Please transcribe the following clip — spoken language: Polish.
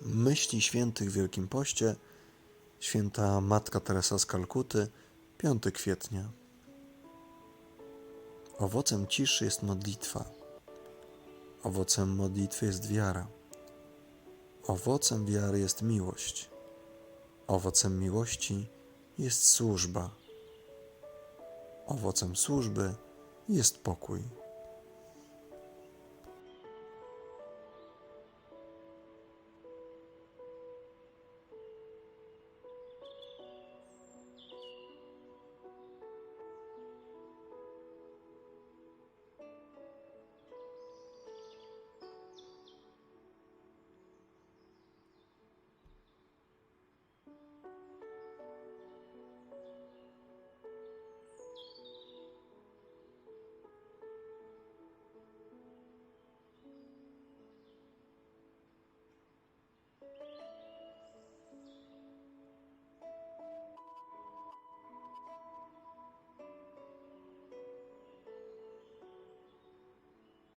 Myśli świętych w Wielkim Poście, święta Matka Teresa z Kalkuty, 5 kwietnia. Owocem ciszy jest modlitwa. Owocem modlitwy jest wiara. Owocem wiary jest miłość. Owocem miłości jest służba. Owocem służby jest pokój.